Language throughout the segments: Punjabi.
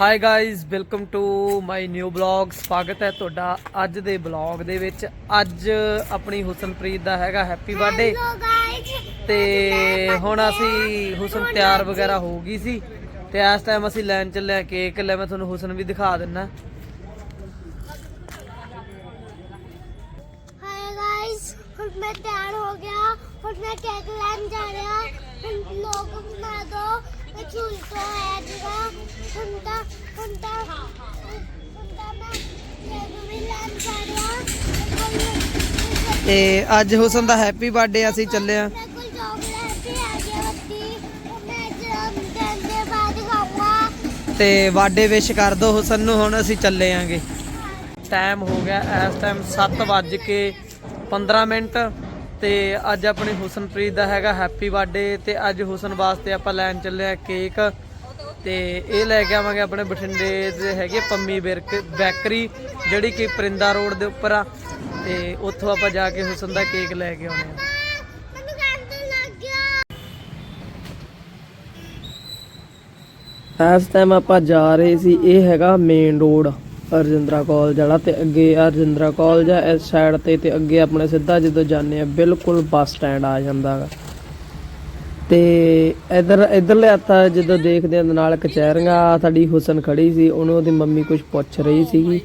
Hi guys welcome to my new blog ਸਵਾਗਤ ਹੈ ਤੁਹਾਡਾ ਅੱਜ ਦੇ ਬਲੌਗ ਦੇ ਵਿੱਚ। ਅੱਜ ਆਪਣੀ ਹੁਸਨਪ੍ਰੀਤ ਦਾ ਹੈਗਾ ਹੈਪੀ ਬਰਥਡੇ. ਤੇ ਹੁਣ ਅਸੀਂ ਹੁਸਨ ਤਿਆਰ ਵਗੈਰਾ ਹੋ ਗਈ ਸੀ। ਤੇ ਇਸ ਟਾਈਮ ਅਸੀਂ ਲੈਣ ਚੱਲੇ ਕੇਕ ਲੈ ਮੈਂ ਤੁਹਾਨੂੰ ਹੁਸਨ ਵੀ ਦਿਖਾ ਦਿੰਨਾ। ਹਾਈ ਗਾਇਸ ਹੁਣ ਮੈਂ ਤਿਆਰ ਹੋ ਗਿਆ। ਹੁਣ ਮੈਂ ਕੇਕ ਲੈਣ ਜਾ ਰਿਹਾ। ਹੁਣ ਲੋਕ ਬਣਾ ਦੋ। ਮੈਂ ਝੂਲ ਤੋਂ ਆਇਆ ਜੀਗਾ ਹੁਣ ਤਾਂ ਹੁਣ ਤਾਂ ਹੁਣ ਤਾਂ ਮੈਂ ਕੇਕ ਵੀ ਲੈਣ ਜਾ ਰਿਹਾ ਤੇ ਅੱਜ ਹੁਸਨ ਦਾ ਹੈਪੀ ਬਰਥਡੇ ਅਸੀਂ ਚੱਲੇ ਆ। ਮੇਰੇ ਕੋਲ ਤੇ ਵਾਡੇ ਵਿਸ਼ ਕਰ ਦੋ ਹੁਸਨ ਨੂੰ, ਹੁਣ ਅਸੀਂ ਚੱਲੇ ਆਂਗੇ। ਟਾਈਮ ਹੋ ਗਿਆ, ਇਸ ਟਾਈਮ 7 ਵੱਜ ਕੇ 15 ਮਿੰਟ। ਤੇ ਅੱਜ ਆਪਣੇ ਹੁਸਨਪ੍ਰੀਤ ਦਾ ਹੈਗਾ ਹੈਪੀ ਬਰਥਡੇ, ਤੇ ਅੱਜ ਹੁਸਨ ਵਾਸਤੇ ਆਪਾਂ ਲੈਣ ਚੱਲੇ ਆ ਕੇਕ। ਤੇ ਇਹ ਲੈ ਕੇ ਆਵਾਂਗੇ ਆਪਣੇ ਬਠਿੰਡੇ ਦੇ ਹੈਗੇ ਪੰਮੀ ਬਿਰਕ ਬੈਕਰੀ, ਜਿਹੜੀ ਕਿ ਪਰਿੰਦਾ ਰੋਡ ਦੇ ਉੱਪਰ ਆ। ਤੇ ਉੱਥੋਂ ਆਪਾਂ ਜਾ ਕੇ ਹੁਸਨ ਦਾ ਕੇਕ ਲੈ ਕੇ ਆਉਣੇ ਆ ਇਸ ਟਾਈਮ ਆਪਾਂ ਜਾ ਰਹੇ ਸੀ, ਇਹ ਹੈਗਾ ਮੇਨ ਰੋਡ ਅਰਜਿੰਦਰਾ ਕਾਲਜ ਵਾਲਾ ਤੇ ਅੱਗੇ ਅਰਜਿੰਦਰਾ ਕਾਲਜ ਆ, ਇਸ ਸਾਈਡ ਤੇ ਤੇ ਅੱਗੇ ਆਪਣੇ ਸਿੱਧਾ ਜਦੋਂ ਜਾਂਦੇ ਆ ਬਿਲਕੁਲ ਬੱਸ ਸਟੈਂਡ ਆ ਜਾਂਦਾ ਗਾ। ਤੇ ਇਧਰ, ਇਧਰਲੇ ਹੱਥਾਂ ਜਦੋਂ ਦੇਖਦੇ ਆ ਨਾਲ ਕਚਹਿਰੀਆਂ, ਸਾਡੀ ਹੁਸਨ ਖੜੀ ਸੀ, ਉਹਨੂੰ ਉਹਦੀ ਮੰਮੀ ਕੁਝ ਪੁੱਛ ਰਹੀ ਸੀਗੀ।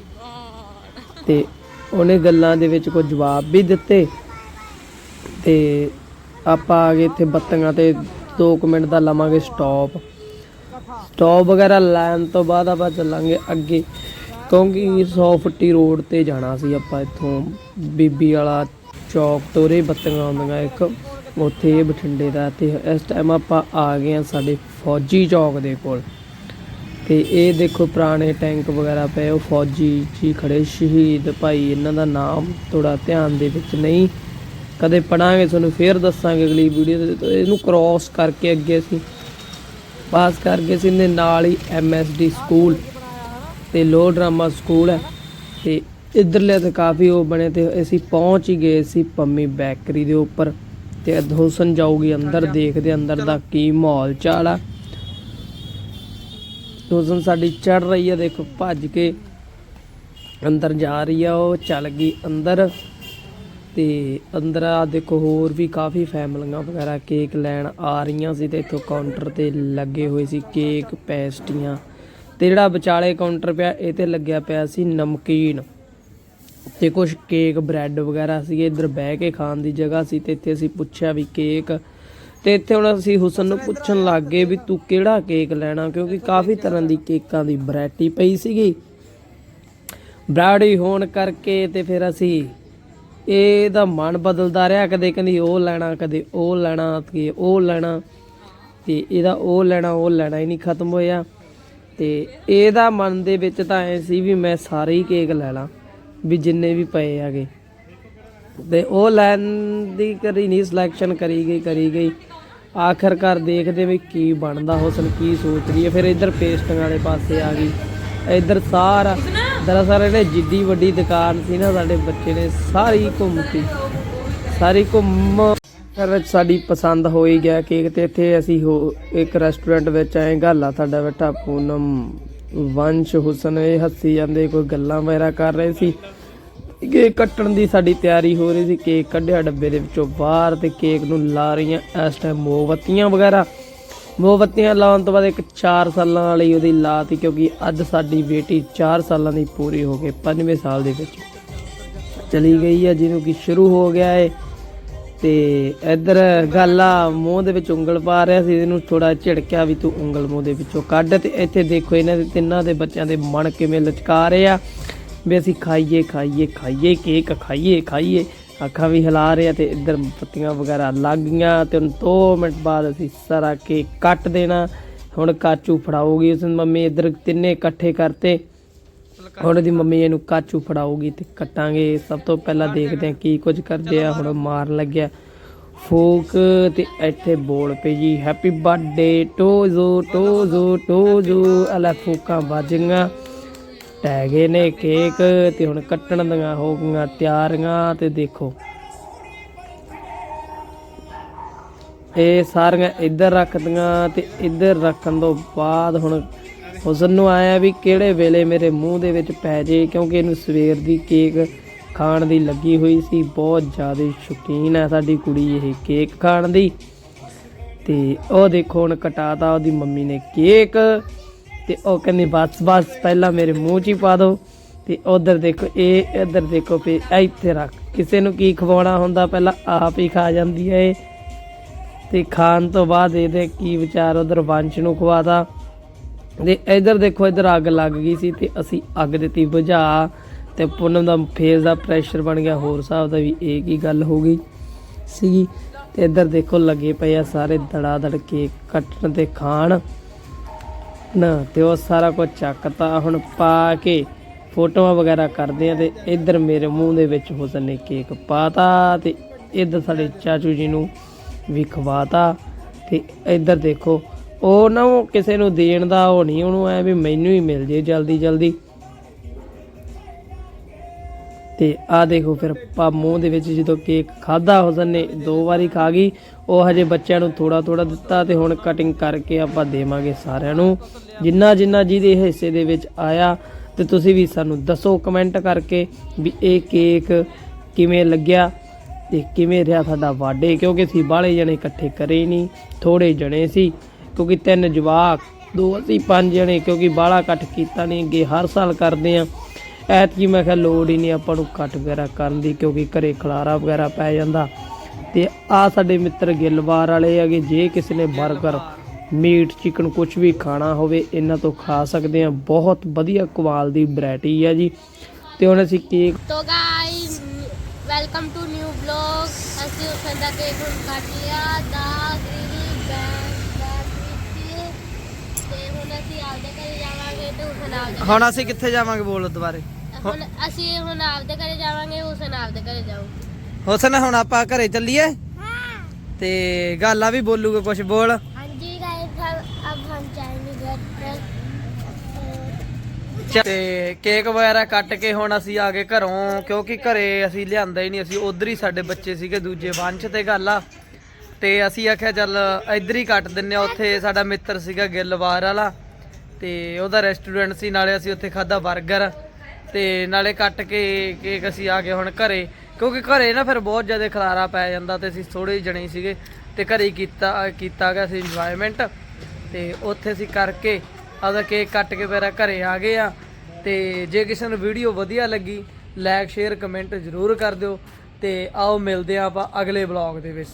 ਤੇ ਉਹਨੇ ਗੱਲਾਂ ਦੇ ਵਿੱਚ ਕੁਝ ਜਵਾਬ ਵੀ ਦਿੱਤੇ ਤੇ ਆਪਾਂ ਆ ਗਏ ਇੱਥੇ ਬੱਤੀਆਂ ਤੇ 2 ਮਿੰਟ ਦਾ ਲਵਾਂਗੇ ਸਟਾਪ ਸਟਾਪ ਵਗੈਰਾ ਲੈਣ ਤੋਂ ਬਾਅਦ ਆਪਾਂ ਚੱਲਾਂਗੇ ਅੱਗੇ, ਕਿਉਂਕਿ 100 ਫੁੱਟੀ ਰੋਡ ਤੇ ਜਾਣਾ ਸੀ ਆਪਾਂ ਇੱਥੋਂ। ਬੀਬੀ ਵਾਲਾ ਚੌਕ ਤੋਂ ਰੇ ਬੱਤੀਆਂ ਆਉਂਦੀਆਂ, ਇੱਕ ਉੱਥੇ ਬਠਿੰਡੇ ਦਾ। ਤੇ ਇਸ ਟਾਈਮ ਆਪਾਂ ਆ ਗਏ ਆ ਸਾਡੇ ਫੌਜੀ ਚੌਕ ਦੇ ਕੋਲ। ਤੇ ਇਹ ਦੇਖੋ ਪੁਰਾਣੇ ਟੈਂਕ ਵਗੈਰਾ ਪਏ ਉਹ ਫੌਜੀ ਜੀ ਖੜੇ ਸ਼ਹੀਦ ਭਾਈ ਇਹਨਾਂ ਦਾ ਨਾਮ ਥੋੜਾ ਧਿਆਨ ਦੇ ਵਿੱਚ ਨਹੀਂ। ਕਦੇ ਪੜਾਂਗੇ ਤੁਹਾਨੂੰ ਫੇਰ ਦੱਸਾਂਗੇ ਅਗਲੀ ਵੀਡੀਓ ਦੇ ਤੇ ਇਹਨੂੰ ਕ੍ਰਾਸ ਕਰਕੇ ਅੱਗੇ ਅਸੀਂ ਪਾਸ ਕਰਕੇ ਸੀ ਨੇ ਨਾਲ ਹੀ ਐਮਐਸਡੀ ਸਕੂਲ ਤੇ ਲੋ ਡਰਾਮਾ ਸਕੂਲ ਹੈ। ਤੇ ਇਧਰਲੇ ਤੇ ਕਾਫੀ ਉਹ ਬਣੇ ਤੇ ਅਸੀਂ ਪਹੁੰਚ ਹੀ ਗਏ ਸੀ ਪੰਮੀ ਬੈਕਰੀ ਦੇ ਉੱਪਰ। ਤੇ ਹੁਸਨ ਜਾਊਗੀ ਅੰਦਰ ਦੇਖਦੇ ਅੰਦਰ ਦਾ ਕੀ ਮਾਹੌਲ ਚਾਲ ਆ। ਹੁਸਨ ਸਾਡੀ ਚੜ ਰਹੀ ਹੈ, ਦੇਖੋ ਭੱਜ ਕੇ ਅੰਦਰ ਜਾ ਰਹੀ ਆ, ਉਹ ਚੱਲ ਗਈ ਅੰਦਰ। ਤੇ ਅੰਦਰ ਆ ਦੇਖੋ ਹੋਰ ਵੀ ਕਾਫੀ ਫੈਮਲੀਆਂ ਵਗੈਰਾ ਕੇਕ ਲੈਣ ਆ ਰਹੀਆਂ ਸੀ ਤੇ ਇੱਥੋਂ ਕਾਊਂਟਰ ਤੇ ਲੱਗੇ ਹੋਏ ਸੀ ਕੇਕ ਪੈਸਟੀਆਂ। ਤੇ ਜਿਹੜਾ ਵਿਚਾਲੇ ਕਾਊਂਟਰ ਪਿਆ, ਇਹ ਤੇ ਲੱਗਿਆ ਪਿਆ ਸੀ ਨਮਕੀਨ। ਤੇ ਕੁਝ ਕੇਕ ਬ੍ਰੈਡ ਵਗੈਰਾ ਸੀ ਇੱਧਰ ਬਹਿ ਕੇ ਖਾਣ ਦੀ ਜਗ੍ਹਾ ਸੀ ਤੇ ਇੱਥੇ ਅਸੀਂ ਪੁੱਛਿਆ ਵੀ ਕੇਕ ਤੇ ਇੱਥੇ ਹੁਣ ਅਸੀਂ ਹੁਸਨ ਨੂੰ ਪੁੱਛਣ ਲੱਗ ਗਏ ਵੀ ਤੂੰ ਕਿਹੜਾ ਕੇਕ ਲੈਣਾ? ਕਿਉਂਕਿ ਕਾਫੀ ਤਰ੍ਹਾਂ ਦੀ ਕੇਕਾਂ ਦੀ ਵੈਰਾਈਟੀ ਪਈ ਸੀਗੀ। ਬਰਾੜੀ ਹੋਣ ਕਰਕੇ ਤੇ ਫਿਰ ਅਸੀਂ ਇਹਦਾ ਮਨ ਬਦਲਦਾ ਰਿਹਾ। ਕਦੇ ਕਹਿੰਦੀ ਉਹ ਲੈਣਾ, ਕਦੇ ਉਹ ਲੈਣਾ ਤੇ ਉਹ ਲੈਣਾ। ਤੇ ਇਹਦਾ ਉਹ ਲੈਣਾ ਉਹ ਲੈਣਾ ਹੀ ਨਹੀਂ ਖਤਮ ਹੋਇਆ। ਤੇ ਇਹਦਾ ਮਨ ਦੇ ਵਿੱਚ ਤਾਂ ਐ ਸੀ ਵੀ ਮੈਂ ਸਾਰੇ ਹੀ ਕੇਕ ਲੈ ਲਾਂ, ਵੀ ਜਿੰਨੇ ਵੀ ਪਏ ਹੈਗੇ। ਤੇ ਉਹ ਲੈਣ ਦੀ ਕਰੀ ਨਹੀਂ ਸਿਲੈਕਸ਼ਨ ਕਰੀ ਗਈ ਕਰੀ ਗਈ। ਆਖਰਕਾਰ ਦੇਖਦੇ ਵੀ ਕੀ ਬਣਦਾ ਹੁਸਨ ਕੀ ਸੋਚ ਰਹੀ ਹੈ। ਫਿਰ ਇੱਧਰ ਪੇਸਟਾਂ ਵਾਲੇ ਪਾਸੇ ਆ ਗਈ। ਇੱਧਰ ਸਾਰਾ, ਦਰਅਸਲ ਇਹਨੇ ਜਿੱਡੀ ਵੱਡੀ ਦੁਕਾਨ ਸੀ ਨਾ, ਸਾਡੇ ਬੱਚੇ ਨੇ ਸਾਰੀ ਘੁੰਮਤੀ। ਸਾਰੀ ਘੁੰਮ ਫਿਰ ਸਾਡੀ ਪਸੰਦ ਹੋ ਹੀ ਗਿਆ ਕੇਕ ਤੇ। ਇੱਥੇ ਅਸੀਂ ਹੋ, ਇੱਕ ਰੈਸਟੋਰੈਂਟ ਵਿੱਚ ਆਏ ਗਾਲਾ ਸਾਡਾ ਬੈਠਾ ਪੂਨਮ, ਵੰਸ਼ ਹੁਸਨ, ਇਹ ਹੱਸੀ ਜਾਂਦੇ, ਕੋਈ ਗੱਲਾਂ ਵਗੈਰਾ ਕਰ ਰਹੇ ਸੀ। ਕੇਕ ਕੱਟਣ ਦੀ ਸਾਡੀ ਤਿਆਰੀ ਹੋ ਰਹੀ ਸੀ। ਕੇਕ ਕੱਢਿਆ ਡੱਬੇ ਦੇ ਵਿੱਚੋਂ ਬਾਹਰ ਤੇ ਕੇਕ ਨੂੰ ਲਾ ਰਹੀਆਂ ਇਸ ਟਾਈਮ ਮੋਮਬੱਤੀਆਂ ਵਗੈਰਾ। ਮੋਮਬੱਤੀਆਂ ਲਾਉਣ ਤੋਂ ਬਾਅਦ ਇੱਕ 4 ਸਾਲਾਂ ਵਾਲੀ ਉਹਦੀ ਲਾਤੀ ਕਿਉਂਕਿ ਅੱਜ ਸਾਡੀ ਬੇਟੀ 4 ਸਾਲਾਂ ਦੀ ਪੂਰੀ ਹੋ ਗਈ 5ਵੇਂ ਸਾਲ ਦੇ ਵਿੱਚ। ਚਲੀ ਗਈ ਹੈ ਜਿਹਨੂੰ ਕਿ ਸ਼ੁਰੂ ਹੋ ਗਿਆ ਏ। ਤੇ ਇੱਧਰ ਗਾਲਾ ਮੂੰਹ ਦੇ ਵਿੱਚ ਉਂਗਲ ਪਾ ਰਿਹਾ ਸੀ, ਇਹਨੂੰ ਥੋੜਾ ਝਿੜਕਿਆ ਵੀ ਤੂੰ ਉਂਗਲ ਮੂੰਹ ਦੇ ਵਿੱਚੋਂ ਕੱਢ। ਤੇ ਇੱਥੇ ਦੇਖੋ ਇਹਨਾਂ ਦੇ ਤਿੰਨਾਂ ਦੇ ਬੱਚਿਆਂ ਦੇ ਮਨ ਕਿਵੇਂ ਲਚਕਾ ਰਹੇ ਆ। ਵੀ ਅਸੀਂ ਖਾਈਏ ਖਾਈਏ ਖਾਈਏ, ਕੇਕ ਖਾਈਏ ਖਾਈਏ। ਅੱਖਾਂ ਵੀ ਹਿਲਾ ਰਹੇ ਆ ਤੇ ਇੱਧਰ ਪੱਤੀਆਂ ਵਗੈਰਾ ਲੱਗ ਗਈਆਂ ਤੇ ਹੁਣ 2 ਮਿੰਟ ਬਾਅਦ ਅਸੀਂ ਸਾਰਾ ਕੇਕ ਕੱਟ ਦੇਣਾ। ਹੁਣ ਕਾਚੂ ਫੜਾਉਗੀ ਉਸ ਮੰਮੀ ਇੱਧਰ ਤਿੰਨੇ ਇਕੱਠੇ ਕਰਤੇ। ਹੁਣ ਦੀ ਮੰਮੀ ਇਹਨੂੰ ਕਾਚੂ ਫੜਾਉਗੀ ਤੇ ਕੱਟਾਂਗੇ। ਸਭ ਤੋਂ ਪਹਿਲਾਂ ਦੇਖਦੇ ਹਾਂ ਕੀ ਕੁਝ ਕਰਦੇ ਆ। ਹੁਣ ਮਾਰ ਲੱਗਿਆ। ਫੋਕ ਤੇ ਇੱਥੇ ਬੋਲ ਪਈ ਜੀ ਹੈਪੀ ਬਰਥਡੇ ਟੋਜ਼ੋ ਟੋਜ਼ੋ ਟੋਜ਼ੋ ਅਲਾ ਫੋਕਾਂ ਵੱਜੀਆਂ ਟੈਗੇ ਨੇ ਕੇਕ ਤੇ ਹੁਣ ਕੱਟਣ ਦੀਆਂ ਹੋ ਗਈਆਂ ਤਿਆਰੀਆਂ ਤੇ ਦੇਖੋ। ਇਹ ਸਾਰੀਆਂ ਇੱਧਰ ਰੱਖਦੀਆਂ ਤੇ ਇੱਧਰ ਰੱਖਣ ਤੋਂ ਬਾਅਦ ਹੁਣ ਹੁਸਨ ਨੂੰ ਆਇਆ ਵੀ ਕਿਹੜੇ ਵੇਲੇ ਮੇਰੇ ਮੂੰਹ ਦੇ ਵਿੱਚ ਪੈ ਜੇ ਕਿਉਂਕਿ ਇਹਨੂੰ ਸਵੇਰ ਦੀ ਕੇਕ ਖਾਣ ਦੀ ਲੱਗੀ ਹੋਈ ਸੀ। ਬਹੁਤ ਜ਼ਿਆਦਾ ਸ਼ੌਕੀਨ ਹੈ ਸਾਡੀ ਕੁੜੀ ਇਹ ਕੇਕ ਖਾਣ ਦੀ। ਤੇ ਉਹ ਦੇਖੋ ਹੁਣ ਕਟਾਤਾ ਉਹਦੀ ਮੰਮੀ ਨੇ ਕੇਕ। ਤੇ ਉਹ ਕਹਿੰਦੀ, ਬਸ ਬਸ, ਪਹਿਲਾਂ ਮੇਰੇ ਮੂੰਹ 'ਚ ਹੀ ਪਾ ਦਿਓ ਤੇ ਉਧਰ ਦੇਖੋ, ਇਹ ਇੱਧਰ ਦੇਖੋ ਫੇ ਇੱਥੇ ਰੱਖ। ਕਿਸੇ ਨੂੰ ਕੀ ਖਵਾਉਣਾ ਹੁੰਦਾ? ਪਹਿਲਾਂ ਆਪ ਹੀ ਖਾ ਜਾਂਦੀ ਹੈ ਇਹ। ਤੇ ਖਾਣ ਤੋਂ ਬਾਅਦ ਇਹਦੇ ਕੀ ਵਿਚਾਰ, ਉਧਰ ਵੰਸ਼ ਨੂੰ ਖਵਾਤਾ। ਤੇ ਇੱਧਰ ਦੇਖੋ, ਇੱਧਰ ਅੱਗ ਲੱਗ ਗਈ ਸੀ ਤੇ ਅਸੀਂ ਅੱਗ ਦਿੱਤੀ, ਬੁਝਾ। ਤੇ ਪੂਨਮ ਦਾ ਫੇਸ ਦਾ ਪ੍ਰੈਸ਼ਰ ਬਣ ਗਿਆ। ਹੋਰ ਸਾਹਿਬ ਦਾ ਵੀ ਇਹ ਕੀ ਗੱਲ ਹੋ ਗਈ ਸੀਗੀ। ਤੇ ਇੱਧਰ ਦੇਖੋ, ਲੱਗੇ ਪਏ ਆ ਸਾਰੇ ਦੜਾ ਦੜ ਕੇ ਕੱਟਣ ਤੇ ਖਾਣ। ਨਾ, ਤੇ ਉਹ ਸਾਰਾ ਕੁਝ ਚੱਕਤਾ। ਹੁਣ ਪਾ ਕੇ ਫੋਟੋਆਂ ਵਗੈਰਾ ਕਰਦੇ ਆ ਤੇ ਇੱਧਰ ਮੇਰੇ ਮੂੰਹ ਦੇ ਵਿੱਚ ਹੁਸਨ ਨੇ ਕੇਕ ਪਾਤਾ ਤੇ ਇੱਧਰ ਸਾਡੇ ਚਾਚੂ ਜੀ ਨੂੰ ਵੀ ਖਵਾਤਾ। ਤੇ ਇੱਧਰ ਦੇਖੋ, ਉਹ ਨਾ ਉਹ ਕਿਸੇ ਨੂੰ ਦੇਣ ਦਾ ਉਹ ਨਹੀਂ, ਉਹਨੂੰ ਐ ਵੀ ਮੈਨੂੰ ਹੀ ਮਿਲ ਜੇ ਜਲਦੀ ਜਲਦੀ ਤੇ ਆ ਦੇਖੋ ਫਿਰ ਪਾ ਮੂੰਹ ਦੇ ਵਿੱਚ ਜਦੋਂ ਕੇਕ ਖਾਦਾ ਹੁਸਨ ਨੇ ਦੋ ਵਾਰੀ ਖਾ ਗਈ, ਉਹ ਹਜੇ ਬੱਚਿਆਂ ਨੂੰ ਥੋੜਾ ਥੋੜਾ ਦਿੱਤਾ ਤੇ ਹੁਣ ਕਟਿੰਗ ਕਰਕੇ ਆਪਾਂ ਦੇਵਾਂਗੇ ਸਾਰਿਆਂ ਨੂੰ। ਜਿੰਨਾ ਜਿੰਨਾ ਜਿਹਦੇ ਹਿੱਸੇ ਦੇ ਵਿੱਚ ਆਇਆ ਤੇ ਤੁਸੀਂ ਵੀ ਸਾਨੂੰ ਦੱਸੋ ਕਮੈਂਟ ਕਰਕੇ ਵੀ ਇਹ ਕੇਕ ਕਿਵੇਂ ਲੱਗਿਆ ਤੇ ਕਿਵੇਂ ਰਿਹਾ ਸਾਡਾ ਵਾਡੇ ਕਿਉਂਕਿ ਅਸੀਂ ਬਾਹਲੇ ਜਣੇ ਇਕੱਠੇ ਕਰੇ ਹੀ ਨਹੀਂ ਥੋੜੇ ਜਣੇ ਸੀ, ਕਿਉਂਕਿ ਤਿੰਨ ਜਵਾਕ, ਦੋ ਅਸੀਂ ਪੰਜ ਜਣੇ, ਕਿਉਂਕਿ ਬਾਹਲਾ ਇਕੱਠ ਕੀਤਾ ਨਹੀਂ ਅੱਗੇ ਹਰ ਸਾਲ ਕਰਦੇ ਆ ਐਤਕੀ ਮੈਂ ਕਿਹਾ ਲੋੜ ਹੀ ਨਹੀਂ ਆਪਾਂ ਨੂੰ ਕੱਟ ਵਗੈਰਾ ਕਰਨ ਦੀ ਕਿਉਂਕਿ ਘਰੇ ਖਲਾਰਾ ਵਗੈਰਾ ਪੈ ਜਾਂਦਾ। ਤੇ ਆ ਸਾਡੇ ਮਿੱਤਰ ਗਿੱਲਵਾਰ ਵਾਲੇ ਹੈਗੇ ਜੇ ਕਿਸੇ ਨੇ 버ਗਰ ਮੀਟ ਚਿਕਨ ਕੁਝ ਵੀ ਖਾਣਾ ਹੋਵੇ ਇਹਨਾਂ ਤੋਂ ਖਾ ਸਕਦੇ ਆ ਬਹੁਤ ਵਧੀਆ ਕੁਆਲ ਦੀ ਵੈਰਾਈਟੀ ਹੈ ਜੀ। ਤੇ ਹੁਣ ਅਸੀਂ ਕੇਕ ਤੋ guys welcome to new vlog ਅਸੀਂ ਉਸ ਦਾ ਕੇਕ ਹੁਣ ਕੱਟ ਲਿਆ। ਦਾ ਗ੍ਰੀਨੀ ਬੈਂਡ ਤੇ ਹੁਣ ਅਸੀਂ ਆਪਦੇ ਘਰੇ ਜਾਵਾਂਗੇ ਤੇ ਉਸ ਨਾਲ ਹੁਣ ਅਸੀਂ ਕਿੱਥੇ ਜਾਵਾਂਗੇ ਬੋਲੋ ਦੁਬਾਰੇ? ਘਰੇ ਹੁਸਨ ਹੁਣ ਆਪਾਂ ਘਰੇ ਚੱਲੀਏ? ਹਾਂ। ਤੇ ਗਾਲਾ ਵੀ ਬੋਲੂਗਾ ਕੁਝ ਬੋਲ। ਹਾਂਜੀ ਗਾਇਸ ਅਬ ਹਮ ਜਾਏਂਗੇ ਘਰ ਤੇ ਕੇਕ ਵਗੈਰਾ ਕੱਟ ਕੇ ਹੁਣ ਅਸੀਂ ਆ ਗਏ ਘਰੋਂ ਕਿਉਂਕਿ ਘਰੇ ਅਸੀਂ ਲਿਆਂਦਾ ਹੀ ਨਹੀਂ ਅਸੀਂ ਉਧਰ ਹੀ ਸਾਡੇ ਬੱਚੇ ਸੀਗੇ ਦੂਜੇ ਵੰਸ਼ ਤੇ ਗੱਲ ਆ। ਤੇ ਅਸੀਂ ਆਖਿਆ ਚੱਲ ਇੱਧਰ ਹੀ ਕੱਟ ਦਿੰਨੇ ਆ ਉੱਥੇ ਸਾਡਾ ਮਿੱਤਰ ਸੀਗਾ ਗਿੱਲਵਾਰ ਵਾਲਾ। ਤੇ ਉਹਦਾ ਰੈਸਟੋਰੈਂਟ ਸੀ ਨਾਲੇ ਅਸੀਂ ਉੱਥੇ ਖਾਦਾ 버ਗਰ ਤੇ ਨਾਲੇ ਕੱਟ ਕੇ ਕੇਕ ਅਸੀਂ ਆ ਗਏ ਹੁਣ ਘਰੇ। ਕਿਉਂਕਿ ਘਰੇ ਨਾ ਫਿਰ ਬਹੁਤ ਜ਼ਿਆਦਾ ਖਲਾਰਾ ਪੈ ਜਾਂਦਾ ਤੇ ਅਸੀਂ ਥੋੜੇ ਜਣੇ ਸੀਗੇ ਤੇ ਘਰੇ ਹੀ ਕੀਤਾ ਕੀਤਾ ਗਿਆ ਸੀ ਇੰਜੋਇਮੈਂਟ ਤੇ ਉੱਥੇ ਅਸੀਂ ਕਰਕੇ ਆਪਦਾ ਕੇਕ ਕੱਟ ਕੇ ਫਿਰ ਘਰੇ ਆ ਗਏ ਆ। ਤੇ ਜੇ ਕਿਸੇ ਨੂੰ ਵੀਡੀਓ ਵਧੀਆ ਲੱਗੀ ਲਾਈਕ ਸ਼ੇਅਰ ਕਮੈਂਟ ਜ਼ਰੂਰ ਕਰ ਦਿਓ। ਤੇ ਆਓ ਮਿਲਦੇ ਆ ਆਪਾਂ ਅਗਲੇ ਬਲੌਗ ਦੇ ਵਿੱਚ।